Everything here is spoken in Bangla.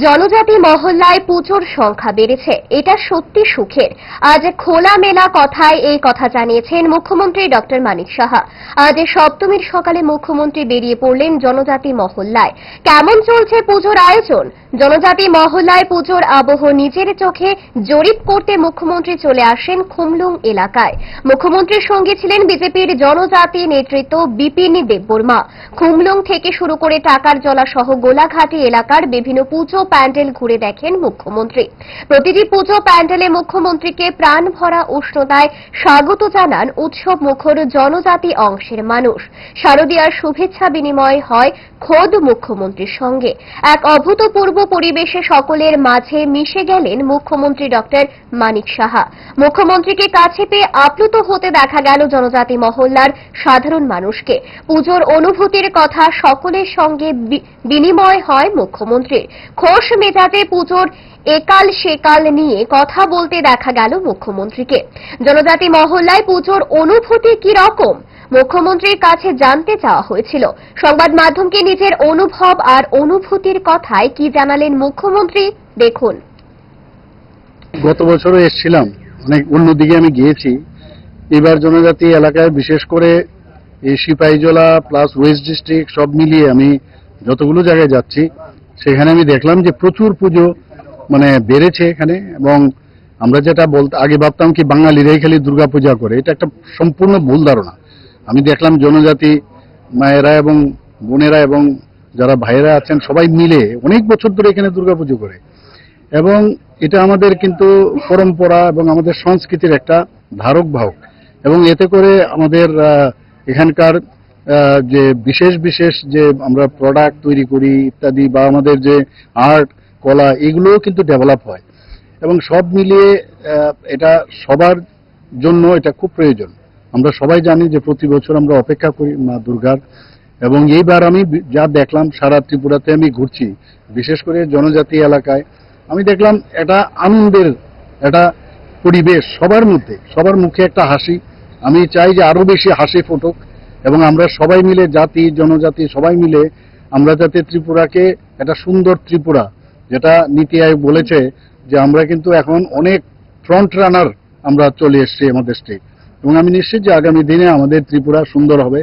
জনজাতি মহল্লায় পুজোর সংখ্যা বেড়েছে। এটা সত্যি সুখের। আজ খোলা মেলা কথায় এই কথা জানিয়েছেন মুখ্যমন্ত্রী ডক্টর মানিক সাহা। আজ সপ্তমীর সকালে মুখ্যমন্ত্রী বেরিয়ে পড়লেন জনজাতি মহল্লায়। কেমন চলছে পুজোর আয়োজন? জনজাতি মহল্লায় পুজোর আবহ নিজের চোখে জরিপ করতে মুখ্যমন্ত্রী চলে আসেন খুমলুং এলাকায়। মুখ্যমন্ত্রীর সঙ্গে ছিলেন বিজেপির জনজাতি নেতৃত্ব বিপিন দেববর্মা। খুমলুং থেকে শুরু করে টাকার জলা সহ গোলাঘাটি এলাকার বিভিন্ন পুজো প্যান্ডেল ঘুরে দেখেন মুখ্যমন্ত্রী। প্রতিটি পুজো প্যান্ডেলে মুখ্যমন্ত্রীকে প্রাণ ভরা উষ্ণতায় স্বাগত জানান উৎসব মুখর জনজাতি অংশের মানুষ। শারদীয়ার শুভেচ্ছা বিনিময় হয় খোদ মুখ্যমন্ত্রীর সঙ্গে। এক অভূতপূর্ব পরিবেশে সকলের মাঝে মিশে গেলেন মুখ্যমন্ত্রী ডক্টর মানিক সাহা। মুখ্যমন্ত্রীকে কাছে পেয়ে আপ্লুত হতে দেখা গেল জনজাতি মহল্লার সাধারণ মানুষকে। পুজোর অনুভূতির কথা সকলের সঙ্গে বিনিময় হয় মুখ্যমন্ত্রীর। খোশ মেজাজে পুজোর একাল সেকাল নিয়ে কথা বলতে দেখা গেল মুখ্যমন্ত্রীকে। জনজাতি মহল্লায় পুজোর অনুভূতি কি রকম? মুখ্যমন্ত্রীর কাছে জানতে চাওয়া হয়েছিল। সংবাদ মাধ্যমকে নিজের অনুভব আর অনুভূতির কথায় কি জানালেন মুখ্যমন্ত্রী? দেখুন। গত বছরও এসেছিলাম। অনেক অন্যদিকে আমি গিয়েছি। এবার জনজাতি এলাকায় বিশেষ করে এই সিপাহীজলা প্লাস ওয়েস্ট ডিস্ট্রিক্ট সব মিলিয়ে আমি যতগুলো জায়গায় যাচ্ছি, সেখানে আমি দেখলাম যে প্রচুর পুজো মানে বেড়েছে এখানে এবং আমরা যেটা বলতে আগে ভাবতাম কি বাঙালিরাই খালি দুর্গা পূজা করে। এটা একটা সম্পূর্ণ ভুল ধারণা। আমি দেখলাম জনজাতি মায়েরা এবং বোনেরা এবং যারা ভাইয়েরা আছেন সবাই মিলে অনেক বছর ধরে এখানে দুর্গাপুজো করে। এবং এটা আমাদের কিন্তু পরম্পরা এবং আমাদের সংস্কৃতির একটা ধারক বাহক। এবং এতে করে আমাদের এখানকার যে বিশেষ বিশেষ যে আমরা প্রোডাক্ট তৈরি করি ইত্যাদি বা আমাদের যে আর্ট কলা, এগুলোও কিন্তু ডেভেলপ হয়। এবং সব মিলিয়ে এটা সবার জন্য এটা খুব প্রয়োজন। আমরা সবাই জানি যে প্রতি বছর আমরা অপেক্ষা করি মা দুর্গার। এবং এইবার আমি যা দেখলাম সারা ত্রিপুরাতে আমি ঘুরছি, বিশেষ করে জনজাতি এলাকায়। আমি দেখলাম এটা আনন্দের একটা পরিবেশ সবার মধ্যে, সবার মুখে একটা হাসি। আমি চাই যে আরও বেশি হাসি ফুটুক এবং আমরা সবাই মিলে জাতি, জনজাতি সবাই মিলে আমরা যাতে ত্রিপুরাকে একটা সুন্দর ত্রিপুরা, যেটা নীতি আয়োগ বলেছে যে আমরা কিন্তু এখন অনেক ফ্রন্ট রানার আমরা চলে এসেছি আমাদের স্টেট এবং আমি নিশ্চিত যে আগামী দিনে আমাদের ত্রিপুরা সুন্দর হবে।